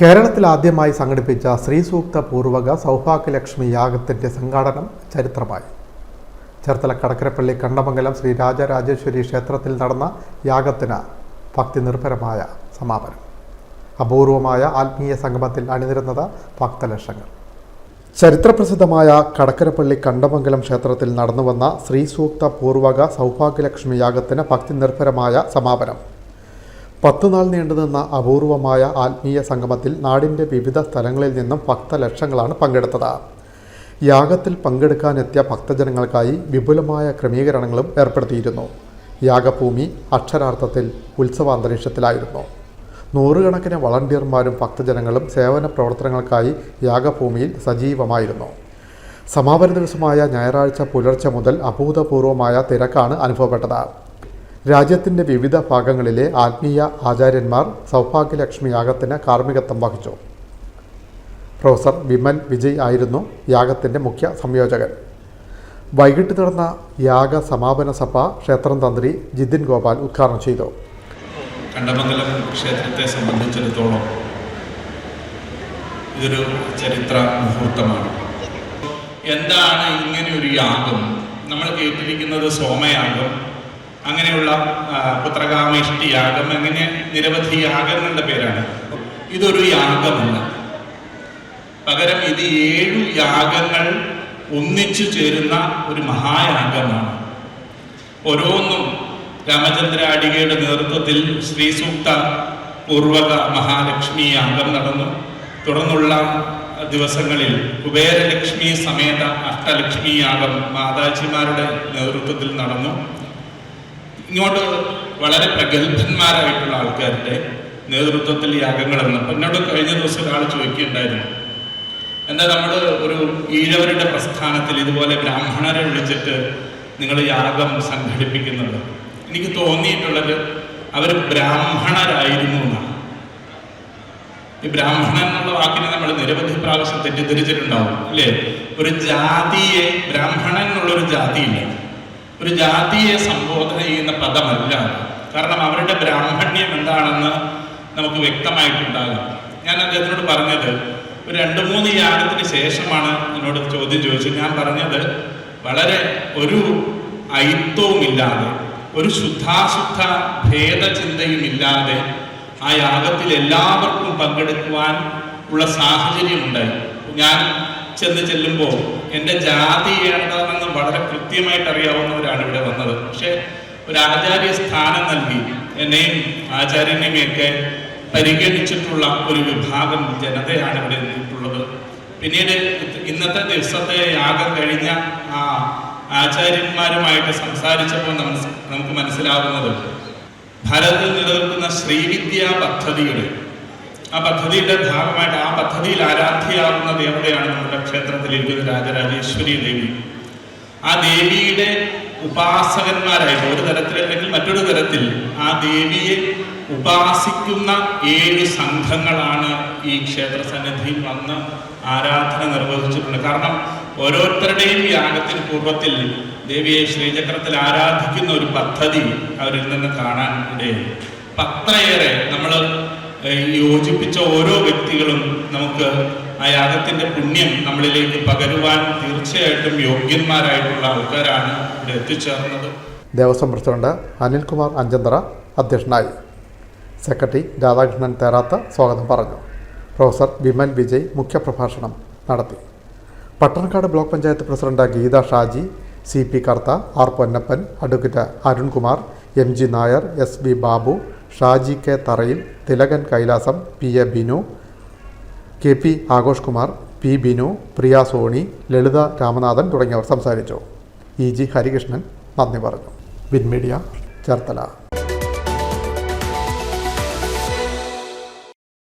കേരളത്തിൽ ആദ്യമായി സംഘടിപ്പിച്ച ശ്രീ ശ്രീസൂക്ത പൂർവക സൗഭാഗ്യലക്ഷ്മി യാഗത്തിന്റെ സംഘാടനം ചരിത്രമായി. ചേർത്തല കടക്കരപ്പള്ളി കണ്ടമംഗലം ശ്രീ രാജരാജേശ്വരി ക്ഷേത്രത്തിൽ നടന്ന യാഗത്തിന് ഭക്തി നിർഭരമായ സമാപനം. അപൂർവമായ ആത്മീയ സംഗമത്തിൽ അണിനിരുന്നത് ഭക്തലക്ഷങ്ങൾ. ചരിത്രപ്രസിദ്ധമായ കടക്കരപ്പള്ളി കണ്ടമംഗലം ക്ഷേത്രത്തിൽ നടന്നുവന്ന ശ്രീസൂക്ത പൂർവക സൗഭാഗ്യലക്ഷ്മി യാഗത്തിന് ഭക്തി നിർഭരമായ സമാപനം. പത്തുനാൾ നീണ്ടുനിന്ന അപൂർവമായ ആത്മീയ സംഗമത്തിൽ നാടിന്റെ വിവിധ സ്ഥലങ്ങളിൽ നിന്നും ഭക്തലക്ഷങ്ങളാണ് പങ്കെടുത്തത്. യാഗത്തിൽ പങ്കെടുക്കാനെത്തിയ ഭക്തജനങ്ങൾക്കായി വിപുലമായ ക്രമീകരണങ്ങളും ഏർപ്പെടുത്തിയിരുന്നു. യാഗഭൂമി അക്ഷരാർത്ഥത്തിൽ ഉത്സവാന്തരീക്ഷത്തിലായിരുന്നു. നൂറുകണക്കിന് വളണ്ടിയർമാരും ഭക്തജനങ്ങളും സേവന പ്രവർത്തനങ്ങൾക്കായി യാഗഭൂമിയിൽ സജീവമായിരുന്നു. സമാപന ദിവസമായ ഞായറാഴ്ച പുലർച്ചെ മുതൽ അഭൂതപൂർവമായ തിരക്കാണ് അനുഭവപ്പെട്ടത്. രാജ്യത്തിന്റെ വിവിധ ഭാഗങ്ങളിലെ ആത്മീയ ആചാര്യന്മാർ സൗഭാഗ്യലക്ഷ്മി യാഗത്തിന് കാർമ്മികത്വം വഹിച്ചു. പ്രൊഫസർ വിമൽ വിജയ് ആയിരുന്നു യാഗത്തിന്റെ മുഖ്യ സംയോജകൻ. വൈകിട്ട് നടന്ന യാഗ സമാപന സഭ ക്ഷേത്രം തന്ത്രി ജിതിൻ ഗോപാൽ ഉദ്ഘാടനം ചെയ്തു. കണ്ടമംഗലം ക്ഷേത്രത്തെ സംബന്ധിച്ചിടത്തോളം ഇതൊരു ചരിത്ര മുഹൂർത്തമാണ്. എന്താണ് ഇങ്ങനെ ഒരു യാഗം? നമ്മൾ കേട്ടിരിക്കുന്നത് സോമയാഗം. അങ്ങനെയുള്ള പുത്രകാമേഷ്ടി യാഗം അങ്ങനെ നിരവധി യാഗങ്ങളുടെ പേരാണ്. ഇതൊരു യാഗമല്ല. പകരം ഇത് ഏഴു യാഗങ്ങൾ ഒന്നിച്ചു ചേരുന്ന ഒരു മഹായാഗമാണ്. ഓരോന്നും രാമചന്ദ്ര അടികയുടെ നേതൃത്വത്തിൽ ശ്രീസൂക്ത പൂർവക മഹാലക്ഷ്മി യാഗം നടന്നു. തുടർന്നുള്ള ദിവസങ്ങളിൽ കുബേരലക്ഷ്മി സമേത അഷ്ടലക്ഷ്മി യാഗം മാതാജിമാരുടെ നേതൃത്വത്തിൽ നടന്നു. ഇങ്ങോട്ട് വളരെ പ്രഗത്ഭന്മാരായിട്ടുള്ള ആൾക്കാരുടെ നേതൃത്വത്തിൽ യാഗങ്ങൾ അപ്പം എന്നോട് കഴിഞ്ഞ ദിവസം ഒരാൾ ചോദിക്കുകയുണ്ടായിരുന്നു. എന്താ നമ്മൾ ഒരു ഈഴവരുടെ പ്രസ്ഥാനത്തിൽ ഇതുപോലെ ബ്രാഹ്മണരെ വിളിച്ചിട്ട് നിങ്ങൾ യാഗം സംഘടിപ്പിക്കുന്നുണ്ട്? എനിക്ക് തോന്നിയിട്ടുള്ളത് അവർ ബ്രാഹ്മണരായിരുന്നു എന്നാണ്. ഈ ബ്രാഹ്മണൻ എന്നുള്ള വാക്കിനെ നമ്മൾ നിരവധി പ്രാവശ്യം തെറ്റിദ്ധരിച്ചിട്ടുണ്ടാവും അല്ലേ? ഒരു ജാതിയെ ബ്രാഹ്മണൻ എന്നുള്ളൊരു ജാതിയില്ല. ഒരു ജാതിയെ സംബോധന ചെയ്യുന്ന പദമല്ല കാരണം അവരുടെ ബ്രാഹ്മണ്യം എന്താണെന്ന് നമുക്ക് വ്യക്തമായിട്ടുണ്ടാകും. ഞാൻ അദ്ദേഹത്തിനോട് പറഞ്ഞത് ഒരു രണ്ട് മൂന്ന് യാഗത്തിന് ശേഷമാണ് എന്നോട് ചോദ്യം ചോദിച്ചത്. ഞാൻ പറഞ്ഞത് വളരെ ഒരു ഐത്വവുമില്ലാതെ ഒരു ശുദ്ധാശുദ്ധ ഭേദചിന്തയും ഇല്ലാതെ ആ യാഗത്തിൽ എല്ലാവർക്കും പങ്കെടുക്കുവാൻ ഉള്ള സാഹചര്യം ഉണ്ടായി ഞാൻ ചെന്ന് ചെല്ലുമ്പോൾ എന്റെ ജാതി എന്താണെന്ന് വളരെ കൃത്യമായിട്ട് അറിയാവുന്നവരാണ് ഇവിടെ വന്നത്. പക്ഷെ ഒരു ആചാര്യ സ്ഥാനം നൽകി എന്നെയും ആചാര്യനെയുമൊക്കെ പരിഗണിച്ചിട്ടുള്ള ഒരു വിഭാഗം ജനതയാണ് ഇവിടെ നിന്നിട്ടുള്ളത്. പിന്നീട് ഇന്നത്തെ ദിവസത്തെ യാഗം കഴിഞ്ഞ ആ ആചാര്യന്മാരുമായിട്ട് സംസാരിച്ചപ്പോൾ നമുക്ക് മനസ്സിലാകുന്നത് ഭാരതത്തിൽ നിലനിൽക്കുന്ന ശ്രീവിദ്യാ പദ്ധതിയുടെ ആ പദ്ധതിയുടെ ഭാഗമായിട്ട് ആ പദ്ധതിയിൽ ആരാധ്യയാകുന്ന ദേവതയാണ് നമ്മുടെ ക്ഷേത്രത്തിലിരിക്കുന്ന രാജരാജേശ്വരി ദേവി ആ ദേവിയുടെ ഉപാസകന്മാരായിട്ട് ഒരു തരത്തിൽ അല്ലെങ്കിൽ മറ്റൊരു തരത്തിൽ ആ ദേവിയെ ഉപാസിക്കുന്ന ഏഴ് സംഘങ്ങളാണ് ഈ ക്ഷേത്ര സന്നിധിയിൽ വന്ന് ആരാധന നിർവഹിച്ചിട്ടുണ്ട്. കാരണം ഓരോരുത്തരുടെയും യാഗത്തിന് പൂർവത്തിൽ ദേവിയെ ശ്രീചക്രത്തിൽ ആരാധിക്കുന്ന ഒരു പദ്ധതി അവരിൽ നിന്ന് കാണാൻ ഇടയായി. അത്രയേറെ നമ്മൾ യോജിപ്പിച്ച ഓരോ വ്യക്തികളും നമുക്ക് ആ യാഗത്തിന്റെ പുണ്യം നമ്മളിലേക്ക് പകരുവാൻ തീർച്ചയായിട്ടും യോഗ്യന്മാരായിട്ടുള്ള ആൾക്കാരാണ് ഇവിടെ എത്തിച്ചേർന്നത്. ദേവസ്വം പ്രസിഡന്റ് അനിൽകുമാർ അഞ്ചന്തറ അധ്യക്ഷനായി. സെക്രട്ടറി രാധാകൃഷ്ണൻ തേറാത്ത സ്വാഗതം പറഞ്ഞു. പ്രൊഫസർ വിമൽ വിജയ് മുഖ്യപ്രഭാഷണം നടത്തി. Pattanakkad block panchayat president Geetha Shaji C P Kartha R Ponnappan advocate Arunkumar M G Nair S V Babu Shaji K Tharayil Thilakan Kailasam P. A. Binu K. P. Aghosh Kumar P. Binu Priya Soni Lalitha Ramanathan തുടങ്ങിയവർ സംസാരിച്ചു. E. G. Harikrishnan നന്ദി പറഞ്ഞു. Win Media Cherthala.